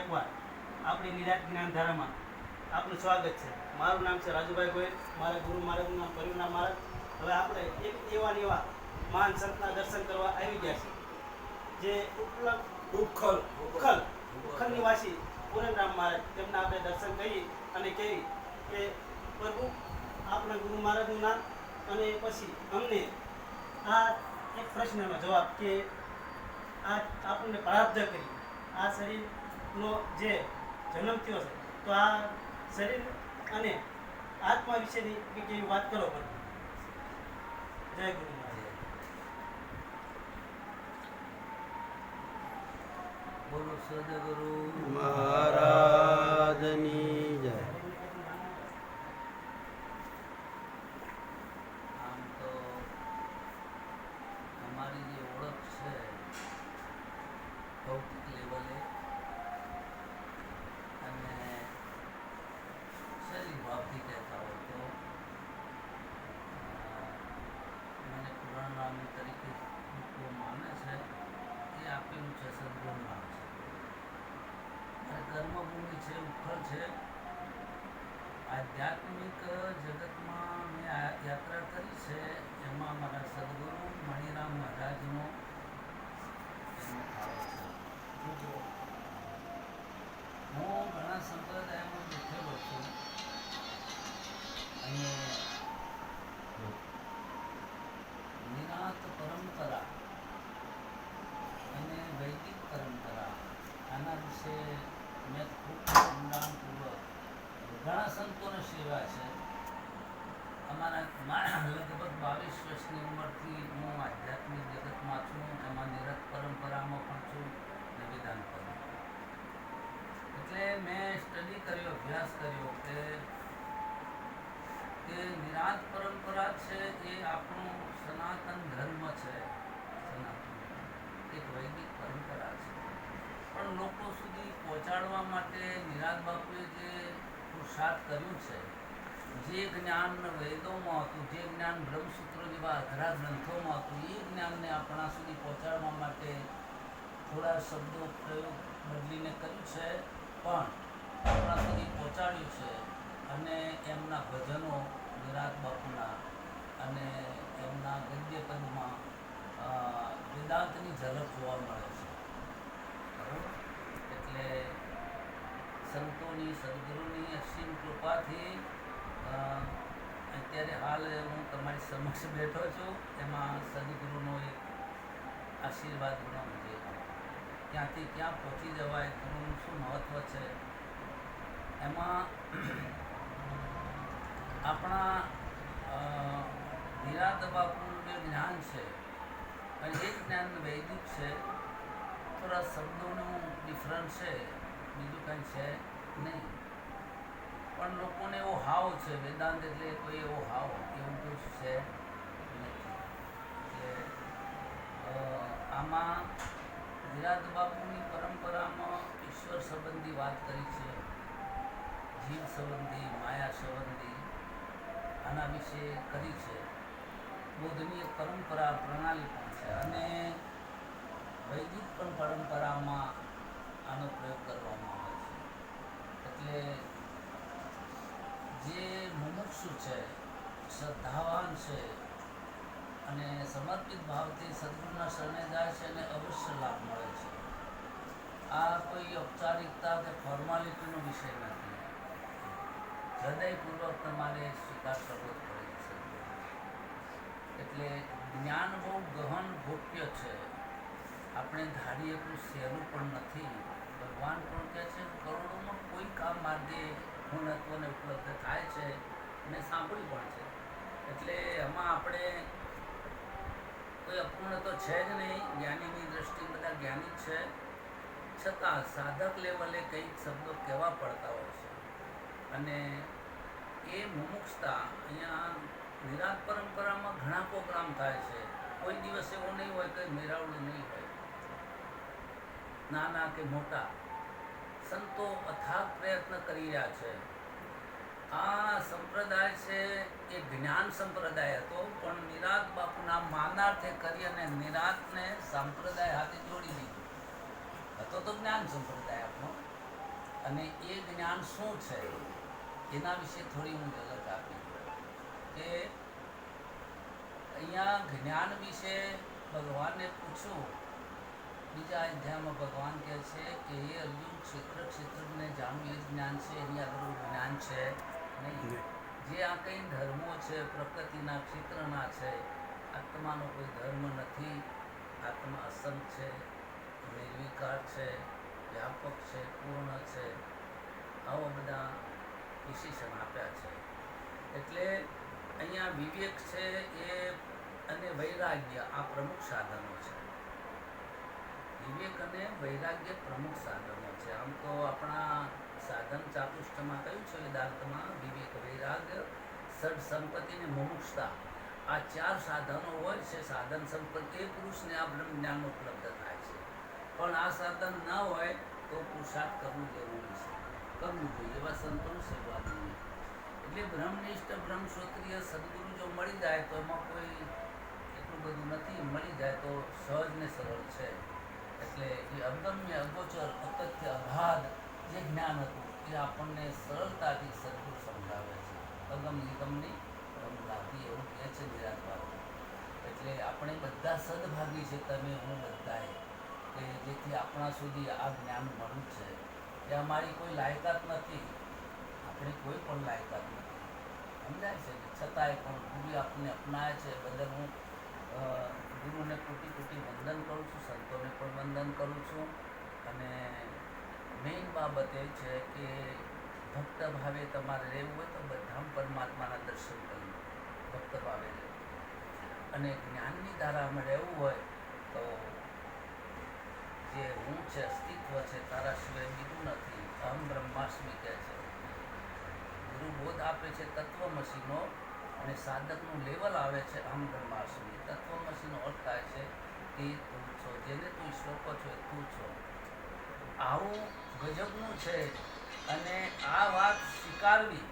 એકવાર આપણી નિરાત જ્ઞાન ધારામાં આપનું સ્વાગત છે. મારું નામ છે રાજુભાઈ ગોયલ મારા ગુરુ મહારાજનું નામ પરિવના મારા હવે આપણે એક એવા ને એવા મહાન સંતના દર્શન કરવા આવી ગયા છે જે ઉપલબ્ધ ઉખલ ઉખલ ઉખલ નિવાસી પૂરણરામ મહારાજ, તેમના આપણે દર્શન કરી અને કહી કે, પ્રભુ આપણા ગુરુ મહારાજનું નામ અને પછી અમને આ એક પ્રશ્નનો જવાબ કે, આ આપણને પ્રાપ્ત કરી. આ શરીરનો જે જન્મ થયો છે. તો આ શરીર અને આત્મા વિશેની એવી વાત કરો પણ. જય ગુરુ બોલો સદગુરુ મહારાજની જય. આમ તો અમારી જે ઓળખ છે ભૌતિક લેવલે અને શરીર ભાવથી કહેતા હોય તો અ, મને પુરાણ નામ તરીકે લોકો માને છે એ આપેલું છે સદગુણ નામ છે અને કર્મભૂમિ છે ઉખળ છે આધ્યાત્મિક જગતમાં મેં આ યાત્રા કરી છે એમાં મારા સદગુરુ મણિરામ મહારાજનો એનો ફાળો છે હું ઘણા સંપ્રદાયમાં બેઠેલો છું અને નિરાત પરંપરા અને વૈદિક પરંપરા આના વિશે મેં ખૂબ ઊંડાણપૂર્વક ઘણા સંતોને સેવા છે. અમારા લગભગ બાવીસ વર્ષની ઉંમરથી હું આધ્યાત્મિક જગતમાં છું, એમાં નિરત પરંપરામાં પણ છું અને વિધાન પરંપરા એટલે મેં સ્ટડી કર્યો, અભ્યાસ કર્યો કે કે નિરાંત પરંપરા છે એ આપણું સનાતન ધર્મ છે. સનાતન એક વૈદિક પરંપરા છે. પણ લોકો સુધી પહોંચાડવા માટે નિરાત બાપુએ જે પુરુષાર્થ કર્યું છે જે જ્ઞાન વેદોમાં હતું, જે જ્ઞાન બ્રહ્મસૂત્રો જેવા અઘરા ગ્રંથોમાં હતું, એ જ્ઞાનને આપણા સુધી પહોંચાડવા માટે થોડા શબ્દો પ્રયોગ બદલીને કર્યું છે, પણ આપણા સુધી પહોંચાડ્યું છે અને એમના ભજનો વિરાટ બાપુના અને એમના ગદ્ય પદમાં વેદાંતની ઝલક જોવા મળે છે બરાબર? એટલે સંતોની, સદગુરુની અસીમ કૃપાથી અત્યારે હાલ હું તમારી સમક્ષ બેઠો છું. એમાં સદગુરુનો એક આશીર્વાદ ગણો છે. ક્યાંથી ક્યાં પહોંચી જવાય ગુરુનું શું મહત્ત્વ છે? એમાં આપણા નિરાત બાપુનું જે જ્ઞાન છે અને એ જ્ઞાન વૈદિક છે. થોડા શબ્દોનું ડિફરન્સ છે. બીજું કંઈ છે નહીં. પણ લોકોને એવો હાવ છે, વેદાંત એટલે કોઈ એવો હાવ, એવું કોઈ છે આમાં વિરાટ બાપુની પરંપરામાં ઈશ્વર સંબંધી વાત કરી છે, જીવ સંબંધી, માયા સંબંધી, આના વિશે કરી છે. બૌદ્ધની એક પરંપરા, પ્રણાલી પણ છે. અને વૈદિક પણ પરંપરામાં આનો પ્રયોગ કરવામાં આવે છે. એટલે જે મુમુક્ષુ છે, શ્રદ્ધાવાન છે અને સમર્પિત ભાવથી સદગુરુના શરણે જાય છે અને અવશ્ય લાભ મળે છે. આ કોઈ ઔપચારિકતા કે ફોર્માલિટીનો વિષય નથી. હૃદયપૂર્વક તમારે સ્વીકાર કરવો જ પડે છે. એટલે જ્ઞાન બહુ ગહન ગોપ્ય છે. આપણે ધારીએ એટલું સહેલું પણ નથી. ભગવાન પણ કહે છે કરોડોમાં કોઈ કામ માર્ગે પૂર્ણત્વને ઉપલબ્ધ થાય છે અને સાંભળ્યું પણ છે. એટલે એમાં આપણે કોઈ અપૂર્ણ તો છે જ નહીં, જ્ઞાનીની દ્રષ્ટિએ બધા જ્ઞાની જ છે. છતાં સાધક લેવલે કંઈક શબ્દો કહેવા પડતા હોય છે. અને એ મુમુક્ષતા અહીંયા નિરાત પરંપરામાં ઘણા પ્રોગ્રામ થાય છે. કોઈ દિવસ એવો નહીં હોય કે મેરાવડું નહીં હોય. નાના કે મોટા, સંતો અથાગ પ્રયત્ન કરી રહ્યા છે. આ સંપ્રદાય છે, એ જ્ઞાન સંપ્રદાય હતો, પણ નિરાત બાપુના માનાર્થે કરી અને નિરાતને સંપ્રદાય હાથે જોડી દીધું. હતો તો જ્ઞાન સંપ્રદાય આપણો. અને એ જ્ઞાન શું છે? એના વિશે થોડી હું ઝલક આપી. કે અહીંયા જ્ઞાન વિશે ભગવાનને પૂછું બીજા અધ્યાયમાં ભગવાન કહે છે કે એ અર્જુન ક્ષેત્ર ક્ષેત્રને જાણવું એ જ્ઞાન છે એની આગળ જ્ઞાન છે નહીં? જે આ કંઈ ધર્મો છે પ્રકૃતિના ક્ષેત્રના છે આત્માનો કોઈ ધર્મ નથી આત્મા અસંગ છે નિર્વિકાર છે વ્યાપક છે પૂર્ણ છે આવા બધા વિશેષણ આપ્યા છે. એટલે અહીંયા વિવેક છે એ અને વૈરાગ્ય આ પ્રમુખ સાધનો છે. વિવેક અને વૈરાગ્ય પ્રમુખ સાધનો છે. આમ તો આપણા સાધન ચાતુષ્ટમાં કયું છે? વેદાર્થમાં વિવેક, વૈરાગ્ય સડ સંપત્તિ અને મુમુક્ષતા. આ ચાર સાધનો હોય છે. સાધન સંપત્તિ એ પુરુષને આ બ્રહ્મ જ્ઞાન ઉપલબ્ધ થાય છે. પણ આ સાધન ન હોય તો પુરુષાર્થ કરવું જરૂરી છે. કરવું જોઈએ. એવા સંતોનું સેવા જોઈએ એટલે બ્રહ્મનિષ્ઠ બ્રહ્મશ્રોત્રીય સદગુરુ જો મળી જાય તો એમાં કોઈ એટલું બધું નથી. મળી જાય તો સહજ ને સરળ છે. એટલે એ અગમ્ય અગોચર અતથ્ય અગાધ જે જ્ઞાન હતું, એ આપણને સરળતાથી સરખું સમજાવે છે. અગમ નિગમની રમલાથી એવું કહે છે નિરાકાર એટલે આપણે બધા સદભાગી છે તમે, હું બધાએ. કે જેથી આપણા સુધી આ જ્ઞાન મળ્યું છે. એ અમારી કોઈ લાયકાત નથી. આપણી કોઈ પણ લાયકાત નથી. સમજાય છે છતાંય પણ ગુરુ આપણને અપનાવે છે. બદલ હું અ, ગુરુને કોટી કોટી વંદન કરું છું સંતોને પણ વંદન કરું છું. અને મેઇન બાબત એ છે કે ભક્ત ભાવે તમારે રહેવું હોય તો બધા પરમાત્માના દર્શન કરવું. ભક્ત ભાવે અને જ્ઞાનની ધારામાં રહેવું હોય તો જે હું છે, અસ્તિત્વ છે, તારા સિવાય બીજું નથી. અહમ બ્રહ્માસ્મી કહે છે. ગુરુ બોધ આપે છે તત્વમસીનો અને સાધકનું લેવલ આવે છે અહમ બ્રહ્માસ્મી. તત્વમસીનો અર્થ થાય છે તું છો જેને તું ઈશ્વર છો તું છો. આવું ગજબનું છે અને આ વાત સ્વીકારવી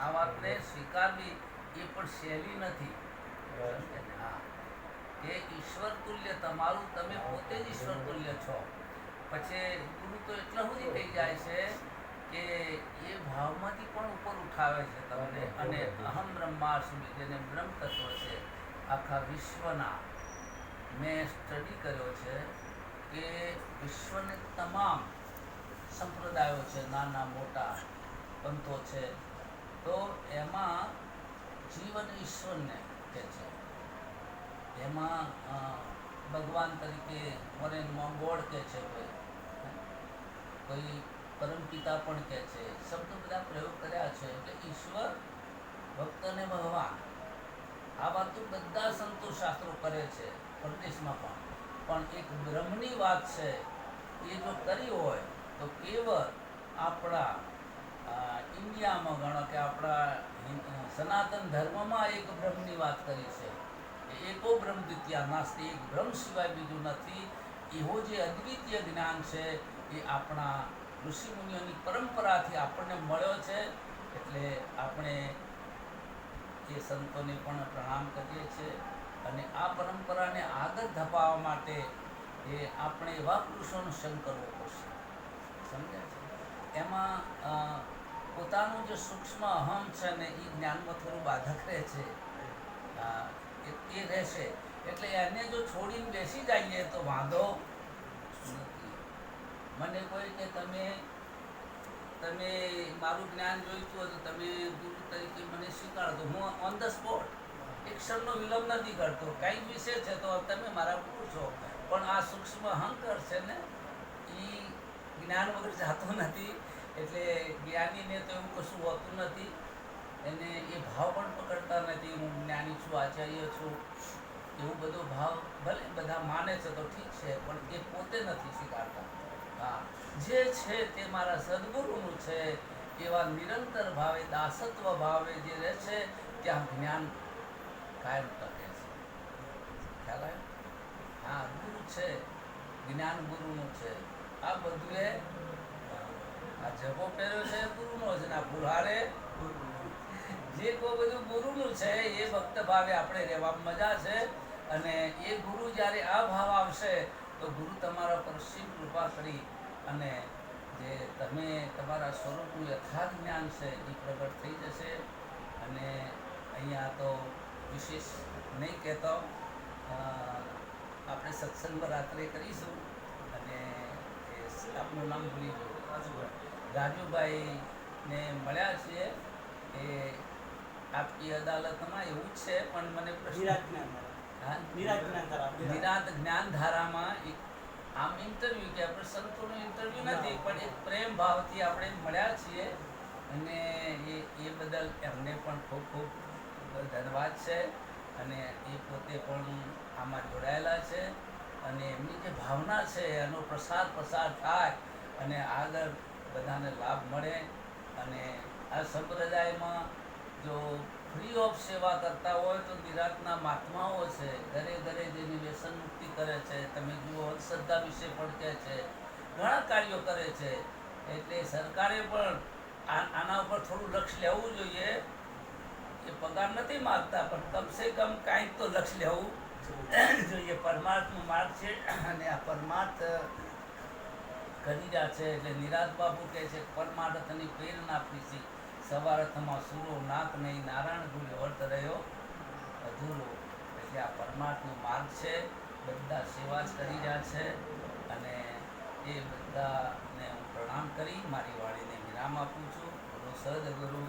આ વાતને સ્વીકારવી એ પણ સહેલી નથી. કે ઈશ્વર તુલ્ય તમારું તમે પોતે જ ઈશ્વર તુલ્ય છો. પછી ગુરુ તો એટલા સુધી થઈ જાય છે કે એ ભાવમાંથી પણ ઉપર ઉઠાવે છે તમને. અને અહમ બ્રહ્માસ્મી જેને બ્રહ્મ તત્વ છે આખા વિશ્વના મેં સ્ટડી કર્યો છે કે વિશ્વને તમામ સંપ્રદાયો છે, નાના, મોટા પંથો છે, તો એમાં જીવન ઈશ્વરને કહે છે. એમાં ભગવાન તરીકે મોરેનમાં ગોળ કહે છે કોઈ. કોઈ પરમપિતા પણ કહે છે. શબ્દ બધા પ્રયોગ કર્યા છે એટલે ઈશ્વર, ભક્ત અને ભગવાન આ વાત બધા સંતો શાસ્ત્રો કરે છે. પરદેશમાં પણ. પણ એક બ્રહ્મની વાત છે, એ જો કરી હોય, તો કેવળ આપણા ઇન્ડિયામાં ગણો કે આપણા સનાતન ધર્મમાં એક બ્રહ્મની વાત કરી છે. એકો બ્રહ્મ દ્વિતીયા નાસ્તિ, એક બ્રહ્મ સિવાય બીજું નથી. એવો જે અદ્વિતીય જ્ઞાન છે, એ આપણા ઋષિ મુનિઓની પરંપરાથી આપણને મળ્યો છે. એટલે આપણે એ સંતોને પણ પ્રણામ કરીએ છીએ. અને આ પરંપરાને આગળ ધપાવવા માટે એ આપણે એવા પુરુષોનો સંગ કરવો પડશે. સમજાય છે? એમાં પોતાનું જે સૂક્ષ્મ અહમ છે ને એ જ્ઞાનમાં થોડું બાધક રહે છે. એ- રહેશે. એટલે એને જો છોડીને બેસી જઈએ તો વાંધો નથી. મને કોઈ કે તમે તમે મારું જ્ઞાન જોઈતું હોય તો તમે ગુરુ તરીકે મને સ્વીકારો. તો હું ઓન ધ સ્પોટ ક્ષણનો વિલંબ નથી કરતો. કંઈક વિશે છે તો તમે મારા પૂછો. પણ આ સૂક્ષ્મ અહંકાર છે ને એ જ્ઞાન વગર જાતો નથી. એટલે જ્ઞાનીને તો એવું કશું હોતું નથી. એને એ ભાવ પણ પકડતા નથી. હું જ્ઞાની છું, આચાર્ય છું. એવું બધો ભાવ ભલે બધા માને છે તો ઠીક છે, પણ એ પોતે નથી સ્વીકારતા. હા, જે છે તે મારા સદગુરુનું છે. એવા નિરંતર ભાવે, દાસત્વ ભાવે જે રહે છે, ત્યાં જ્ઞાન કાયમ કહે છે. ખ્યાલ આવે હા, ગુરુ છે. જ્ઞાન ગુરુનું છે. આ બધું એ આ જગો પહેર્યો છે ગુરુનો છે ને આ બુહારે જે કોઈ બધું ગુરુનું છે એ ભક્ત ભાવે આપણે રહેવામાં મજા છે અને એ ગુરુ જ્યારે આ ભાવ આવશે તો ગુરુ તમારા પર શિવ કૃપા કરી અને જે તમે તમારા સ્વરૂપનું યથાર્થ જ્ઞાન છે એ પ્રગટ થઈ જશે. વિશેષ નહીં કહેતો. આપણે સત્સંગમાં રાત્રે કરીશું અને આપનું નામ ભૂલી ગયું. રાજુભાઈને મળ્યા છીએ એ આપની અદાલતમાં એવું જ છે પણ મને. નિરાંત જ્ઞાનધારામાં એક આમ ઇન્ટરવ્યુ કે આપણે સંતોનું ઇન્ટરવ્યુ નથી પણ એક પ્રેમ ભાવથી આપણે મળ્યા છીએ અને એ એ બદલ એમને પણ ખૂબ ખૂબ ધન્યવાદ છે. અને એ પોતે પણ આમાં જોડાયેલા છે. અને એમની જે ભાવના છે, એનો પ્રસાર પ્રસાર થાય અને આગળ બધાને લાભ મળે. અને આ સંપ્રદાયમાં જો ફ્રી ઓફ સેવા કરતા હોય તો નિરાતના મહાત્માઓ છે ઘરે ઘરે જેની વ્યસન મુક્તિ કરે છે, તમે જુઓ અંધશ્રદ્ધા વિશે પણ કહે છે, ઘણા કાર્યો કરે છે. એટલે સરકારે પણ આના ઉપર થોડું લક્ષ લેવું જોઈએ. એ પગાર નથી માગતા, પણ કમસે કમ કાંઈક તો લક્ષ લેવું જોઈએ. પરમાર્થનો માર્ગ છે અને આ પરમાર્થ કરી રહ્યા છે એટલે નિરાજ બાબુ કહે છે, પરમાર્થની પ્રેરણા પીસી સવારથમાં સૂરો નાક નહીં, નારાયણ ગુરુ વર્ત રહ્યો. અધૂરો. એટલે આ પરમાર્થનો માર્ગ છે. બધા સેવા જ કરી રહ્યા છે અને એ બધાને હું પ્રણામ કરી, મારી વાણીને વિરામ આપું છું. બોલો સદગુરુ.